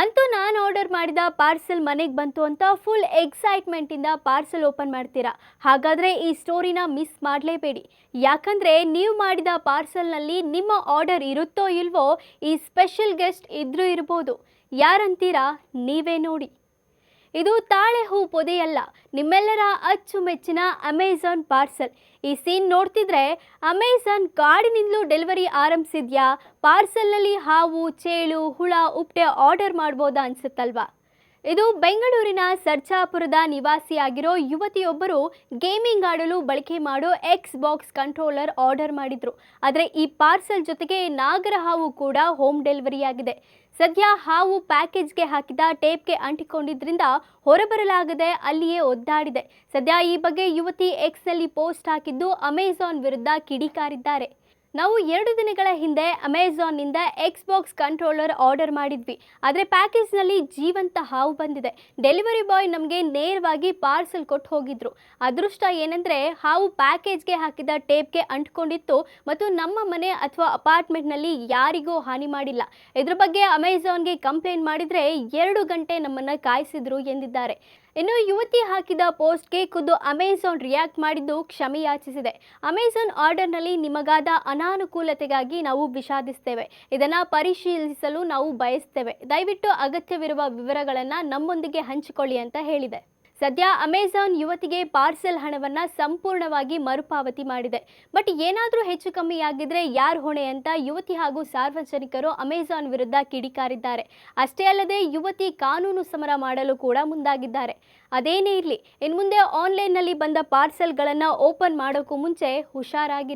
ಅಂತೂ ನಾನು ಆರ್ಡರ್ ಮಾಡಿದ ಪಾರ್ಸೆಲ್ ಮನೆಗೆ ಬಂತು ಅಂತ ಫುಲ್ ಎಕ್ಸೈಟ್ಮೆಂಟಿಂದ ಪಾರ್ಸೆಲ್ ಓಪನ್ ಮಾಡ್ತೀರಾ? ಹಾಗಾದರೆ ಈ ಸ್ಟೋರಿನ ಮಿಸ್ ಮಾಡಲೇಬೇಡಿ. ಯಾಕಂದರೆ ನೀವು ಮಾಡಿದ ಪಾರ್ಸೆಲ್ನಲ್ಲಿ ನಿಮ್ಮ ಆರ್ಡರ್ ಇರುತ್ತೋ ಇಲ್ವೋ ಈ ಸ್ಪೆಷಲ್ ಗೆಸ್ಟ್ ಇದ್ರೂ ಇರ್ಬೋದು. ಯಾರಂತೀರಾ? ನೀವೇ ನೋಡಿ. ಇದು ತಾಳೆ ಹೂ ಪೊದೆಯಲ್ಲ, ನಿಮ್ಮೆಲ್ಲರ ಅಚ್ಚುಮೆಚ್ಚಿನ ಅಮೆಝಾನ್ ಪಾರ್ಸಲ್. ಈ ಸೀನ್ ನೋಡ್ತಿದ್ರೆ ಅಮೆಝಾನ್ ಕಾಡಿನಿಂದಲೂ ಡೆಲಿವರಿ ಆರಂಭಿಸಿದ್ಯಾ? ಪಾರ್ಸಲ್ನಲ್ಲಿ ಹಾವು, ಚೇಳು, ಹುಳ, ಉಪ್ಟೆ ಆರ್ಡರ್ ಮಾಡ್ಬೋದಾ ಅನ್ಸುತ್ತಲ್ವಾ? ಇದು ಬೆಂಗಳೂರಿನ ಸರ್ಜಾಪುರದ ನಿವಾಸಿಯಾಗಿರೋ ಯುವತಿಯೊಬ್ಬರು ಗೇಮಿಂಗ್ ಆಡಲು ಬಳಕೆ ಮಾಡೋ ಎಕ್ಸ್ ಬಾಕ್ಸ್ ಕಂಟ್ರೋಲರ್ ಆರ್ಡರ್ ಮಾಡಿದ್ರು. ಆದರೆ ಈ ಪಾರ್ಸೆಲ್ ಜೊತೆಗೆ ನಾಗರ ಹಾವು ಕೂಡ ಹೋಮ್ ಡೆಲಿವರಿ ಆಗಿದೆ. ಸದ್ಯ ಹಾವು ಪ್ಯಾಕೇಜ್ಗೆ ಹಾಕಿದ ಟೇಪ್ಗೆ ಅಂಟಿಕೊಂಡಿದ್ರಿಂದ ಹೊರಬರಲಾಗದೆ ಅಲ್ಲಿಯೇ ಒದ್ದಾಡಿದೆ. ಸದ್ಯ ಈ ಬಗ್ಗೆ ಯುವತಿ ಎಕ್ಸ್ನಲ್ಲಿ ಪೋಸ್ಟ್ ಹಾಕಿದ್ದು ಅಮೆಜಾನ್ ವಿರುದ್ಧ ಕಿಡಿಕಾರಿದ್ದಾರೆ. ನಾವು ಎರಡು ದಿನಗಳ ಹಿಂದೆ ಅಮೆಝಾನ್ನಿಂದ ಎಕ್ಸ್ ಬಾಕ್ಸ್ ಕಂಟ್ರೋಲರ್ ಆರ್ಡರ್ ಮಾಡಿದ್ವಿ. ಆದರೆ ಪ್ಯಾಕೇಜ್ನಲ್ಲಿ ಜೀವಂತ ಹಾವು ಬಂದಿದೆ. ಡೆಲಿವರಿ ಬಾಯ್ ನಮಗೆ ನೇರವಾಗಿ ಪಾರ್ಸೆಲ್ ಕೊಟ್ಟು ಹೋಗಿದ್ರು. ಅದೃಷ್ಟ ಏನಂದರೆ ಹಾವು ಪ್ಯಾಕೇಜ್ಗೆ ಹಾಕಿದ ಟೇಪ್ಗೆ ಅಂಟ್ಕೊಂಡಿತ್ತು ಮತ್ತು ನಮ್ಮ ಮನೆ ಅಥವಾ ಅಪಾರ್ಟ್ಮೆಂಟ್ನಲ್ಲಿ ಯಾರಿಗೂ ಹಾನಿ ಮಾಡಿಲ್ಲ. ಇದ್ರ ಬಗ್ಗೆ ಅಮೆಝಾನ್ಗೆ ಕಂಪ್ಲೇಂಟ್ ಮಾಡಿದರೆ ಎರಡು ಗಂಟೆ ನಮ್ಮನ್ನು ಕಾಯಿಸಿದ್ರು ಎಂದಿದ್ದಾರೆ. ಇನ್ನು ಯುವತಿ ಹಾಕಿದ ಪೋಸ್ಟ್ಗೆ ಖುದ್ದು ಅಮೆಝಾನ್ ರಿಯಾಕ್ಟ್ ಮಾಡಿದ್ದು ಕ್ಷಮೆಯಾಚಿಸಿದೆ ಅಮೆಝಾನ್ ಆರ್ಡರ್ನಲ್ಲಿ ನಿಮಗಾದ ಅನಾನುಕೂಲತೆಗಾಗಿ ನಾವು ವಿಷಾದಿಸ್ತೇವೆ. ಇದನ್ನು ಪರಿಶೀಲಿಸಲು ನಾವು ಬಯಸ್ತೇವೆ. ದಯವಿಟ್ಟು ಅಗತ್ಯವಿರುವ ವಿವರಗಳನ್ನು ನಮ್ಮೊಂದಿಗೆ ಹಂಚಿಕೊಳ್ಳಿ ಅಂತ ಹೇಳಿದೆ. ಸದ್ಯ ಅಮೆಜಾನ್ ಯುವತಿಗೆ ಪಾರ್ಸೆಲ್ ಹಣವನ್ನು ಸಂಪೂರ್ಣವಾಗಿ ಮರುಪಾವತಿ ಮಾಡಿದೆ. ಬಟ್ ಏನಾದರೂ ಹೆಚ್ಚು ಕಮ್ಮಿ ಆಗಿದ್ರೆ ಯಾರು ಹೊಣೆ ಅಂತ ಯುವತಿ ಹಾಗೂ ಸಾರ್ವಜನಿಕರು ಅಮೆಜಾನ್ ವಿರುದ್ಧ ಕಿಡಿಕಾರಿದ್ದಾರೆ. ಅಷ್ಟೇ ಅಲ್ಲದೆ ಯುವತಿ ಕಾನೂನು ಸಮರ ಮಾಡಲು ಕೂಡ ಮುಂದಾಗಿದ್ದಾರೆ. ಅದೇನೇ ಇರಲಿ ಇನ್ನು ಮುಂದೆ ಆನ್ಲೈನ್ನಲ್ಲಿ ಬಂದ ಪಾರ್ಸೆಲ್ಗಳನ್ನು ಓಪನ್ ಮಾಡೋಕ್ಕೂ ಮುಂಚೆ ಹುಷಾರಾಗಿರಿ.